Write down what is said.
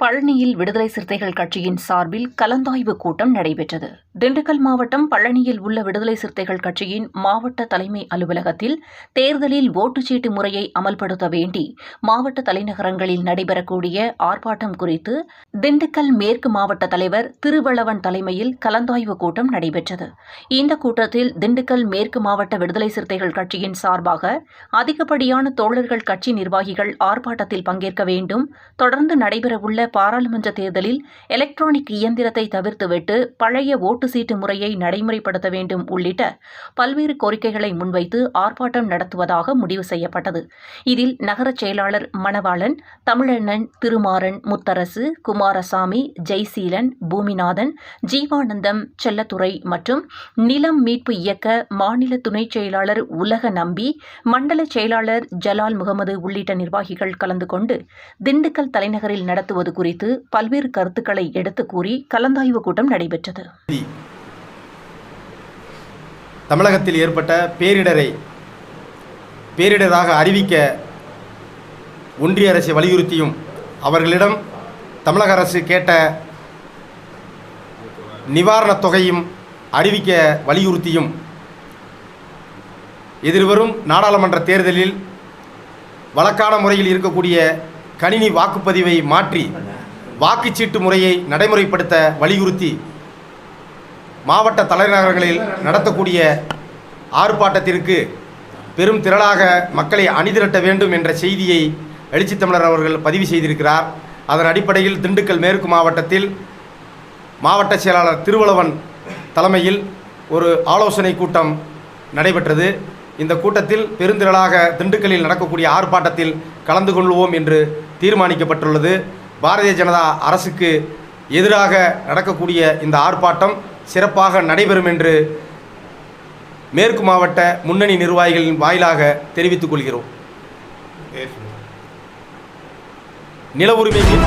பழனியில் விடுதலை சிறுத்தைகள் கட்சியின் சார்பில் கலந்தாய்வு கூட்டம் நடைபெற்றது. திண்டுக்கல் மாவட்டம் பழனியில் உள்ள விடுதலை சிறுத்தைகள் கட்சியின் மாவட்ட தலைமை அலுவலகத்தில் தேர்தலில் ஓட்டுச்சீட்டு முறையை அமல்படுத்த வேண்டி மாவட்ட தலைநகரங்களில் நடைபெறக்கூடிய ஆர்ப்பாட்டம் குறித்து திண்டுக்கல் மேற்கு மாவட்ட தலைவர் திருவளவன் தலைமையில் கலந்தாய்வு கூட்டம் நடைபெற்றது. இந்த கூட்டத்தில் திண்டுக்கல் மேற்கு மாவட்ட விடுதலை சிறுத்தைகள் கட்சியின் சார்பாக அதிகப்படியான தோழர்கள் கட்சி நிர்வாகிகள் ஆர்ப்பாட்டத்தில் பங்கேற்க வேண்டும் தொடர்ந்து நடைபெறவுள்ள பாராளுமன்ற தேர்தலில் எலக்ட்ரானிக் இயந்திரத்தை தவிர்த்துவிட்டு பழைய ஓட்டு சீட்டு முறையை நடைமுறைப்படுத்த வேண்டும் உள்ளிட்ட பல்வேறு கோரிக்கைகளை முன்வைத்து ஆர்ப்பாட்டம் நடத்துவதாக முடிவு செய்யப்பட்டது. இதில் நகரச் செயலாளர் மணவாளன் தமிழண்ணன் திருமாறன் முத்தரசு குமாரசாமி ஜெய்சீலன் பூமிநாதன் ஜீவானந்தம் செல்லத்துறை மற்றும் நிலம் மீட்பு இயக்க மாநில துணைச் செயலாளர் உலக நம்பி மண்டல செயலாளர் ஜலால் முகமது உள்ளிட்ட நிர்வாகிகள் கலந்து கொண்டு திண்டுக்கல் தலைநகரில் நடத்துவது குறித்து பல்வேறு கருத்துக்களை எடுத்துக் கூறி கலந்தாய்வு கூட்டம் நடைபெற்றது. தமிழகத்தில் ஏற்பட்ட பேரிடரை பேரிடராக அறிவிக்க ஒன்றிய அரசை வலியுறுத்தியும் அவர்களிடம் தமிழக அரசு கேட்ட நிவாரணத் தொகையும் அறிவிக்க வலியுறுத்தியும் எதிர்வரும் நாடாளுமன்ற தேர்தலில் வழக்கான முறையில் இருக்கக்கூடிய கணினி வாக்குப்பதிவை மாற்றி வாக்குச்சீட்டு முறையை நடைமுறைப்படுத்த வலியுறுத்தி மாவட்ட தலைநகரங்களில் நடத்தக்கூடிய ஆர்ப்பாட்டத்திற்கு பெரும் திரளாக மக்களை அணிதிரட்ட வேண்டும் என்ற செய்தியை எழுச்சி தமிழர் அவர்கள் பதிவு செய்திருக்கிறார். அதன் அடிப்படையில் திண்டுக்கல் மேற்கு மாவட்டத்தில் மாவட்ட செயலாளர் திருவளவன் தலைமையில் ஒரு ஆலோசனை கூட்டம் நடைபெற்றது. இந்த கூட்டத்தில் பெருந்திரளாக திண்டுக்கல்லில் நடக்கக்கூடிய ஆர்ப்பாட்டத்தில் கலந்து கொள்வோம் என்று தீர்மானிக்கப்பட்டுள்ளது. பாரதிய ஜனதா அரசுக்கு எதிராக நடக்கக்கூடிய இந்த ஆர்ப்பாட்டம் சிறப்பாக நடைபெறும் என்று மேற்கு மாவட்ட முன்னணி நிர்வாகிகளின் வாயிலாக தெரிவித்துக் கொள்கிறோம். நில உரிமைகள்